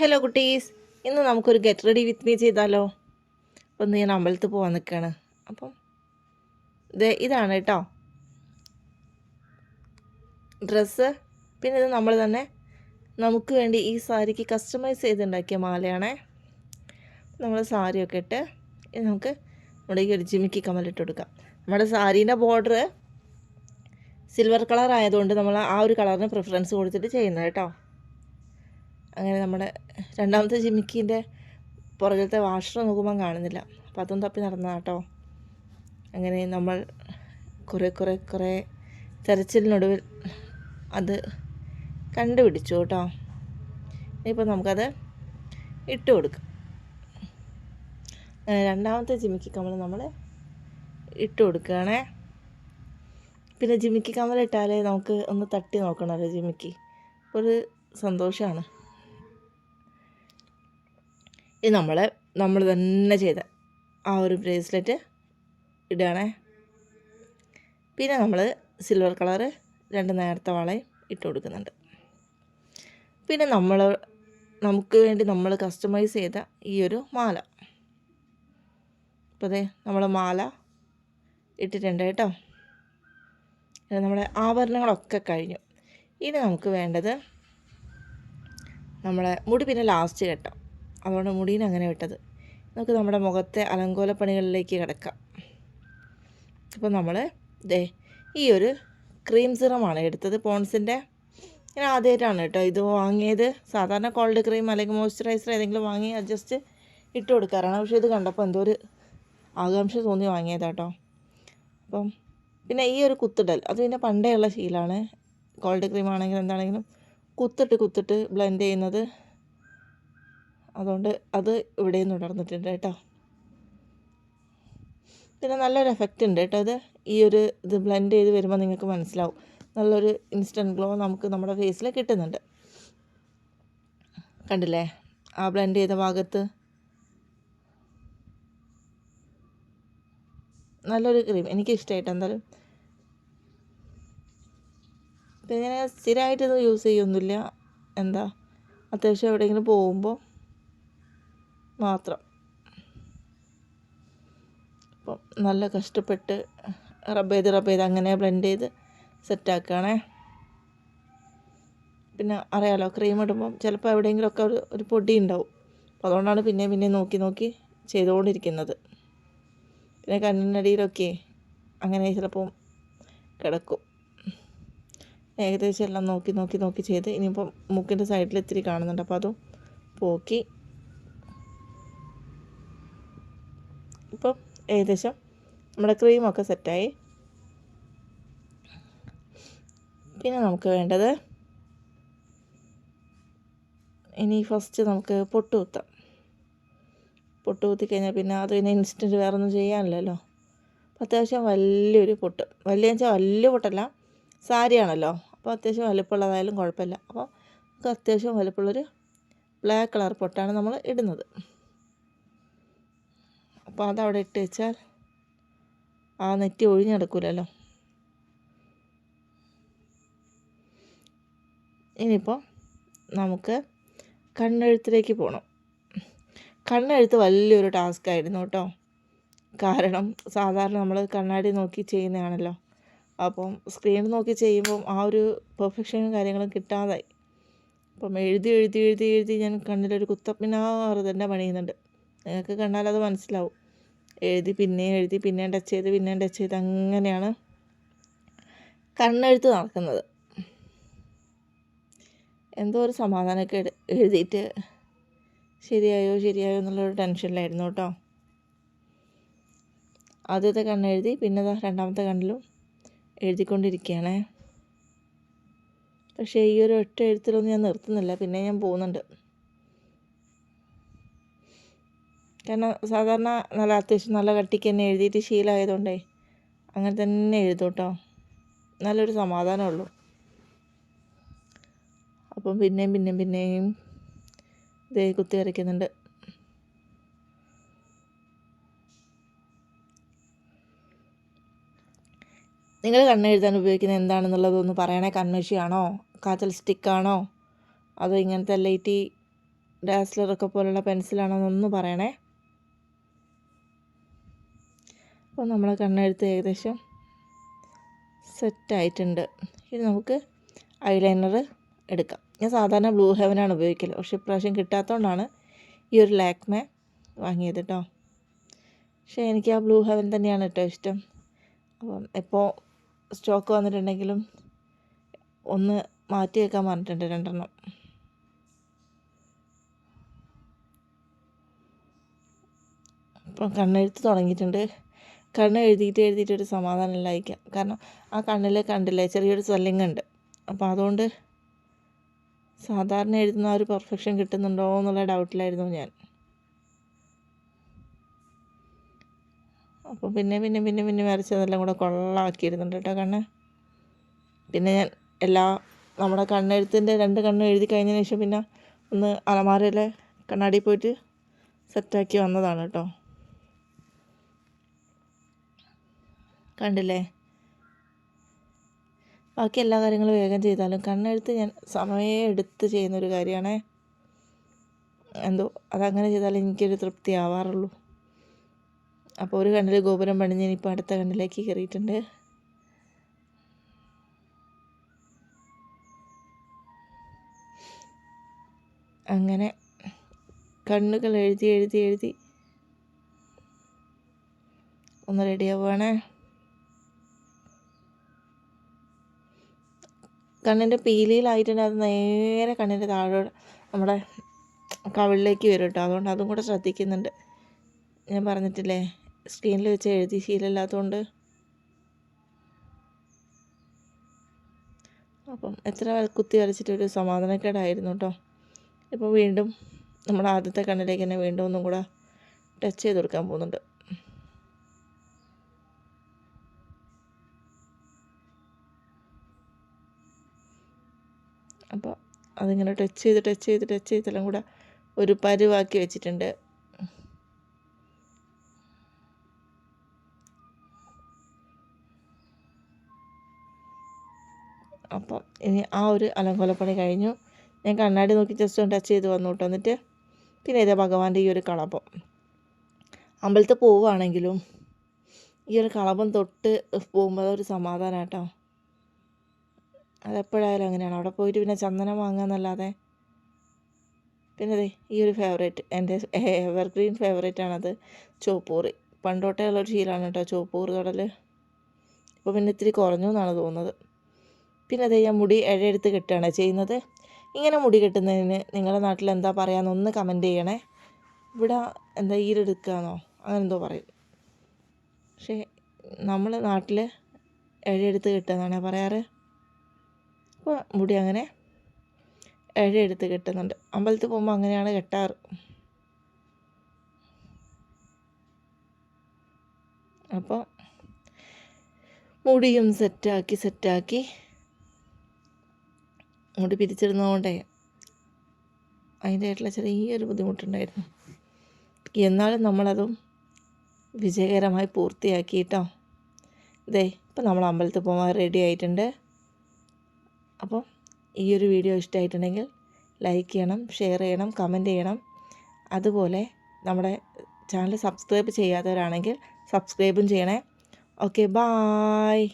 Hello കുട്ടീസ്. ഇന്ന് നമുക്കൊരു get ready with me ചെയ്താലോ? ഇന്ന് ഞാൻ അമ്പലത്തിൽ പോകാൻ നിൽക്കുകയാണ് അപ്പം ഇത് ഇതാണ് കേട്ടോ. ഡ്രസ്സ് പിന്നെ ഇത് നമ്മൾ തന്നെ നമുക്ക് വേണ്ടി ഈ സാരിക്ക് കസ്റ്റമൈസ് ചെയ്തുണ്ടാക്കിയ മാലയാണേ. നമ്മൾ സാരിയൊക്കെ ഇട്ട് ഇത് നമുക്ക് നമ്മുടെ ഈ ഒരു ജിമിക്ക് കമലിട്ട് കൊടുക്കാം. നമ്മുടെ സാരീന്റെ ബോർഡർ സിൽവർ കളർ ആയതുകൊണ്ട് നമ്മൾ ആ ഒരു കളറിന് പ്രിഫറൻസ് കൊടുത്തിട്ട് ചെയ്യുന്നത് കേട്ടോ. അങ്ങനെ നമ്മുടെ രണ്ടാമത്തെ ജിമിക്കിന്റെ പുറകിലത്തെ വാഷർ നോക്കുമ്പോൾ കാണുന്നില്ല. അപ്പോൾ അതും തപ്പി നടന്നതാണ് കേട്ടോ അങ്ങനെ നമ്മൾ കുറേ കുറേ കുറേ തെരച്ചിലിനൊടുവിൽ അത് കണ്ടുപിടിച്ചു കേട്ടോ ഇനിയിപ്പോൾ നമുക്കത് ഇട്ട് കൊടുക്കാം. രണ്ടാമത്തെ ജിമിക്കി കമ്മൽ നമ്മൾ ഇട്ട് കൊടുക്കുകയാണേ. പിന്നെ ജിമിക്കി കമ്മൽ ഇട്ടാലേ നമുക്ക് ഒന്ന് തട്ടി നോക്കണമല്ലോ ജിമിക്കി. ഒരു സന്തോഷമാണ് ഇത് നമ്മൾ നമ്മൾ തന്നെ ചെയ്ത ആ ഒരു ബ്രേസ്ലെറ്റ് ഇടുകയാണേ. പിന്നെ നമ്മൾ സിൽവർ കളർ രണ്ട് നേരത്തെ വളയും ഇട്ട് കൊടുക്കുന്നുണ്ട്. പിന്നെ നമ്മൾ നമുക്ക് വേണ്ടി നമ്മൾ കസ്റ്റമൈസ് ചെയ്ത ഈ ഒരു മാല. അപ്പോൾ അതെ നമ്മൾ മാല ഇട്ടിട്ടുണ്ട് കേട്ടോ. നമ്മുടെ ആഭരണങ്ങളൊക്കെ കഴിഞ്ഞു. ഇനി നമുക്ക് വേണ്ടത് നമ്മളെ മുടി പിന്നെ ലാസ്റ്റ് കെട്ടാം അതുകൊണ്ട് മുടിയിൽ അങ്ങനെ വിട്ടത് നമുക്ക് നമ്മുടെ മുഖത്തെ അലങ്കോല പണികളിലേക്ക് കിടക്കാം. അപ്പോൾ നമ്മൾ ദേ ഈ ഒരു ക്രീം സിറമാണ് എടുത്തത് പോൺസിന്റെ. ഞാൻ ആദ്യമായിട്ടാണ് കേട്ടോ ഇത് വാങ്ങിയത്. സാധാരണ കോൾഡ് ക്രീം അല്ലെങ്കിൽ മോയ്സ്ചറൈസർ ഏതെങ്കിലും വാങ്ങി അഡ്ജസ്റ്റ് ഇട്ട് കൊടുക്കാറാണ്. പക്ഷേ ഇത് കണ്ടപ്പോൾ എന്തോ ഒരു ആകാംക്ഷ തോന്നി വാങ്ങിയതാട്ടോ അപ്പം പിന്നെ ഈ ഒരു കുത്തിടൽ അത് പിന്നെ പണ്ടേ ഉള്ള ശീലമാണ്. കോൾഡ് ക്രീം ആണെങ്കിലും എന്താണെങ്കിലും കുത്തിട്ട് കുത്തിട്ട് ബ്ലെൻഡ് ചെയ്യുന്നത് അതുകൊണ്ട് അത് ഇവിടെയും തുടർന്നിട്ടുണ്ട് കേട്ടോ. പിന്നെ നല്ലൊരു എഫക്റ്റ് ഉണ്ട് കേട്ടോ അത് ഈ ഒരു ഇത് ബ്ലെൻഡ് ചെയ്ത് വരുമ്പോൾ നിങ്ങൾക്ക് മനസ്സിലാവും. നല്ലൊരു ഇൻസ്റ്റന്റ് ഗ്ലോ നമുക്ക് നമ്മുടെ ഫേസിൽ കിട്ടുന്നുണ്ട്. കണ്ടില്ലേ? ആ ബ്ലെൻഡ് ചെയ്ത ഭാഗത്ത് നല്ലൊരു ക്രീം എനിക്കിഷ്ടമായിട്ട് എന്തായാലും. പിന്നെ ഞാൻ സ്ഥിരമായിട്ടൊന്നും യൂസ് ചെയ്യൊന്നുമില്ല. എന്താ? അത്യാവശ്യം എവിടെയെങ്കിലും പോകുമ്പോൾ മാത്രം. അപ്പം നല്ല കഷ്ടപ്പെട്ട് റബ്ബ് ചെയ്ത് റബ്ബ് ചെയ്ത് അങ്ങനെ ബ്ലെൻഡ് ചെയ്ത് സെറ്റാക്കുകയാണേ പിന്നെ അറിയാലോ ക്രീം ഇടുമ്പം ചിലപ്പോൾ എവിടെയെങ്കിലുമൊക്കെ ഒരു ഒരു പൊടി ഉണ്ടാവും. അപ്പോൾ അതുകൊണ്ടാണ് പിന്നെ പിന്നെ നോക്കി നോക്കി ചെയ്തുകൊണ്ടിരിക്കുന്നത്. പിന്നെ കണ്ണിനടിയിലൊക്കെ അങ്ങനെ ചിലപ്പം കിടക്കും. ഏകദേശം എല്ലാം നോക്കി നോക്കി നോക്കി ചെയ്ത് ഇനിയിപ്പം മൂക്കിന്റെ സൈഡിൽ ഇത്തിരി കാണുന്നുണ്ട്. അപ്പോൾ അതും പോക്കി. ഇപ്പം ഏകദേശം നമ്മുടെ ക്രീമൊക്കെ സെറ്റായി. പിന്നെ നമുക്ക് വേണ്ടത് ഇനി ഫസ്റ്റ് നമുക്ക് പൊട്ട് കുത്താം. പൊട്ട് കുത്തി കഴിഞ്ഞാൽ പിന്നെ അത് പിന്നെ ഇൻസ്റ്റന്റ് വേറെ ഒന്നും ചെയ്യാനില്ലല്ലോ. അത്യാവശ്യം വലിയൊരു പൊട്ട്. വലിയ വെച്ചാൽ വലിയ പൊട്ടല്ല സാരിയാണല്ലോ. അപ്പോൾ അത്യാവശ്യം വലിപ്പമുള്ളതായാലും കുഴപ്പമില്ല. അപ്പോൾ നമുക്ക് അത്യാവശ്യം വലിപ്പമുള്ളൊരു ബ്ലാക്ക് കളർ പൊട്ടാണ് നമ്മൾ ഇടുന്നത്. അപ്പോൾ അതവിടെ ഇട്ട് വെച്ചാൽ ആ നെറ്റി ഒഴിഞ്ഞ് കിടക്കില്ലല്ലോ ഇനിയിപ്പോൾ നമുക്ക് കണ്ണെഴുത്തിലേക്ക് പോകണം. കണ്ണെഴുത്ത് വലിയൊരു ടാസ്ക് ആയിരുന്നു കേട്ടോ. കാരണം സാധാരണ നമ്മൾ കണ്ണാടി നോക്കി ചെയ്യുന്നതാണല്ലോ. അപ്പം സ്ക്രീൻ നോക്കി ചെയ്യുമ്പം ആ ഒരു പെർഫെക്ഷനും കാര്യങ്ങളും കിട്ടാതായി. അപ്പം എഴുതി എഴുതി എഴുതി എഴുതി ഞാൻ കണ്ണിലൊരു കുത്തപ്പിനാറ് തന്നെ പണിയുന്നുണ്ട്. നിങ്ങൾക്ക് കണ്ടാൽ മനസ്സിലാവും. എഴുതി പിന്നെയും എഴുതി പിന്നെയും ടച്ച് ചെയ്ത് പിന്നെയും ടച്ച് ചെയ്ത് അങ്ങനെയാണ് കണ്ണെഴുത്ത് നടക്കുന്നത്. എന്തോ ഒരു സമാധാനമൊക്കെ എഴുതിയിട്ട് ശരിയായോ ശരിയായോ എന്നുള്ളൊരു ടെൻഷനിലായിരുന്നു കേട്ടോ. ആദ്യത്തെ കണ്ണെഴുതി പിന്നെ രണ്ടാമത്തെ കണ്ണിലും എഴുതിക്കൊണ്ടിരിക്കുകയാണ്. പക്ഷേ ഈ ഒരു ഒറ്റ എഴുത്തിലൊന്നും ഞാൻ നിർത്തുന്നില്ല പിന്നെ ഞാൻ പോകുന്നുണ്ട്. കാരണം സാധാരണ നല്ല അത്യാവശ്യം നല്ല കട്ടിക്ക് തന്നെ എഴുതിയിട്ട് ശീലമായതുകൊണ്ടേ അങ്ങനെ തന്നെ എഴുതും കേട്ടോ നല്ലൊരു സമാധാനമുള്ളൂ. അപ്പം പിന്നെയും പിന്നെയും പിന്നെയും ഇതേ കുത്തി വരയ്ക്കുന്നുണ്ട്. നിങ്ങൾ കണ്ണെഴുതാൻ ഉപയോഗിക്കുന്നത് എന്താണെന്നുള്ളതൊന്ന് പറയണേ. കൺമഷിയാണോ? കാച്ചൽ സ്റ്റിക്കാണോ? അതോ ഇങ്ങനത്തെ ലൈറ്റി ഡാസ്ലറൊക്കെ പോലുള്ള പെൻസിലാണോ എന്നൊന്ന് പറയണേ. അപ്പോൾ നമ്മളെ കണ്ണെഴുത്ത് ഏകദേശം സെറ്റായിട്ടുണ്ട്. ഇനി നമുക്ക് ഐലൈനർ എടുക്കാം. ഞാൻ സാധാരണ ബ്ലൂ ഹെവനാണ് ഉപയോഗിക്കൽ പക്ഷെ ഇപ്രാവശ്യം കിട്ടാത്തതുകൊണ്ടാണ് ഈ ഒരു ലാക്മേ വാങ്ങിയത് കേട്ടോ പക്ഷേ എനിക്ക് ആ ബ്ലൂ ഹെവൻ തന്നെയാണ് കേട്ടോ ഇഷ്ടം. അപ്പം എപ്പോൾ സ്റ്റോക്ക് വന്നിട്ടുണ്ടെങ്കിലും ഒന്ന് മാറ്റി വെക്കാൻ പറഞ്ഞിട്ടുണ്ട് രണ്ടെണ്ണം. അപ്പം കണ്ണെഴുത്ത് തുടങ്ങിയിട്ടുണ്ട്. കണ്ണ് എഴുതിയിട്ട് എഴുതിയിട്ട് ഒരു സമാധാനം ഇല്ലായിരിക്കാം. കാരണം ആ കണ്ണിൽ കണ്ടില്ലേ? ചെറിയൊരു സ്വെല്ലിംഗ് ഉണ്ട്. അപ്പോൾ അതുകൊണ്ട് സാധാരണ എഴുതുന്ന ആ ഒരു പെർഫെക്ഷൻ കിട്ടുന്നുണ്ടോ എന്നുള്ള ഡൗട്ടിലായിരുന്നു ഞാൻ. അപ്പോൾ പിന്നെ പിന്നെ പിന്നെ പിന്നെ വരച്ചതെല്ലാം കൂടെ കൊള്ളാക്കിയിരുന്നുണ്ട് കേട്ടോ കണ്ണ്. പിന്നെ ഞാൻ എല്ലാ നമ്മുടെ കണ്ണെഴുത്തിന്റെ രണ്ട് കണ്ണ് എഴുതി കഴിഞ്ഞതിന് ശേഷം പിന്നെ ഒന്ന് അലമാരയിലെ കണ്ണാടി പോയിട്ട് സെറ്റാക്കി വന്നതാണ് കേട്ടോ. കണ്ടില്ലേ? ബാക്കി എല്ലാ കാര്യങ്ങളും വേഗം ചെയ്താലും കണ്ണെഴുത്ത് ഞാൻ സമയം എടുത്ത് ചെയ്യുന്നൊരു കാര്യമാണ്. എന്തോ അതങ്ങനെ ചെയ്താലേ എനിക്കൊരു തൃപ്തി ആവാറുള്ളൂ. അപ്പോൾ ഒരു കണ്ണിൽ ഗോപുരം പണിഞ്ഞ് ഇനിയിപ്പോൾ അടുത്ത കണ്ണിലേക്ക് കയറിയിട്ടുണ്ട്. അങ്ങനെ കണ്ണുകൾ എഴുതി എഴുതി എഴുതി ഒന്ന് റെഡിയാവുകയാണേ കണ്ണിന്റെ പീലിയിലായിട്ടുണ്ട്. അത് നേരെ കണ്ണിന്റെ താഴോട്ട് നമ്മുടെ കവിളിലേക്ക് വരും കേട്ടോ. അതുകൊണ്ട് അതും കൂടെ ശ്രദ്ധിക്കുന്നുണ്ട്. ഞാൻ പറഞ്ഞിട്ടില്ലേ സ്ക്രീനിൽ വെച്ച് എഴുതി ശീലമില്ലാത്തതുകൊണ്ട്. അപ്പം എത്ര കുത്തി വരച്ചിട്ടൊരു സമാധാനക്കേടായിരുന്നു കേട്ടോ. ഇപ്പോൾ വീണ്ടും നമ്മുടെ ആദ്യത്തെ കണ്ണിലേക്ക് തന്നെ വീണ്ടും ഒന്നും കൂടെ ടച്ച് ചെയ്ത് കൊടുക്കാൻ പോകുന്നുണ്ട്. അപ്പോൾ അതിങ്ങനെ ടച്ച് ചെയ്ത് ടച്ച് ചെയ്ത് ടച്ച് ചെയ്തെല്ലാം കൂടെ ഒരു പരുവാക്കി വെച്ചിട്ടുണ്ട്. അപ്പം ഇനി ആ ഒരു അലങ്കോലപ്പണി കഴിഞ്ഞു. ഞാൻ കണ്ണാടി നോക്കി ജസ്റ്റ് ഒന്ന് ടച്ച് ചെയ്ത് വന്നു കേട്ടോ. എന്നിട്ട് പിന്നെ ഇതേ ഭഗവാന്റെ ഈ ഒരു കളപ്പം അമ്പലത്തിൽ പോവുകയാണെങ്കിലും ഈ ഒരു കളപ്പം തൊട്ട് പോകുമ്പോൾ അതൊരു സമാധാനം കേട്ടോ അതെപ്പോഴായാലും അങ്ങനെയാണ്. അവിടെ പോയിട്ട് പിന്നെ ചന്ദനം വാങ്ങാന്നല്ലാതെ പിന്നെ അതെ ഈ ഒരു ഫേവറേറ്റ് എന്റെ എവർഗ്രീൻ ഫേവറേറ്റ് ആണത് ചോപ്പൂറി പണ്ടോട്ടേ ഉള്ളൊരു ശീലമാണ് കേട്ടോ ചോപ്പൂറ് കടൽ ഇപ്പോൾ പിന്നെ ഇത്തിരി കുറഞ്ഞു എന്നാണ് തോന്നുന്നത്. പിന്നെ അതെ ഞാൻ മുടി ഇഴയെടുത്ത് കെട്ടുകയാണ് ചെയ്യുന്നത്. ഇങ്ങനെ മുടി കെട്ടുന്നതിന് നിങ്ങളുടെ നാട്ടിൽ എന്താ പറയാമെന്ന് ഒന്ന് കമന്റ് ചെയ്യണേ. ഇവിടെ എന്താ ഈരെടുക്കുകയെന്നോ അങ്ങനെ എന്തോ പറയും. പക്ഷേ നമ്മൾ നാട്ടിൽ ഇഴയെടുത്ത് കെട്ടുകയെന്നാണ് പറയാറ്? അപ്പോൾ മുടി അങ്ങനെ ഇഴയെടുത്ത് കെട്ടുന്നുണ്ട്. അമ്പലത്തിൽ പോകുമ്പോൾ അങ്ങനെയാണ് കെട്ടാറ്. അപ്പോൾ മുടിയും സെറ്റാക്കി സെറ്റാക്കി മുടി പിരിച്ചിരുന്നതുകൊണ്ടേ അതിന്റെതായിട്ടുള്ള ചെറിയൊരു ബുദ്ധിമുട്ടുണ്ടായിരുന്നു. എന്നാലും നമ്മളതും വിജയകരമായി പൂർത്തിയാക്കിയിട്ടോ. ഇതേ ഇപ്പം നമ്മൾ അമ്പലത്തിൽ പോകാൻ റെഡി ആയിട്ടുണ്ട്. അപ്പോൾ ഈ ഒരു വീഡിയോ ഇഷ്ടമായിട്ടുണ്ടെങ്കിൽ ലൈക്ക് ചെയ്യണം ഷെയർ ചെയ്യണം കമന്റ് ചെയ്യണം. അതുപോലെ നമ്മുടെ ചാനൽ സബ്സ്ക്രൈബ് ചെയ്യാത്തവരാണെങ്കിൽ സബ്സ്ക്രൈബും ചെയ്യണേ. Okay bye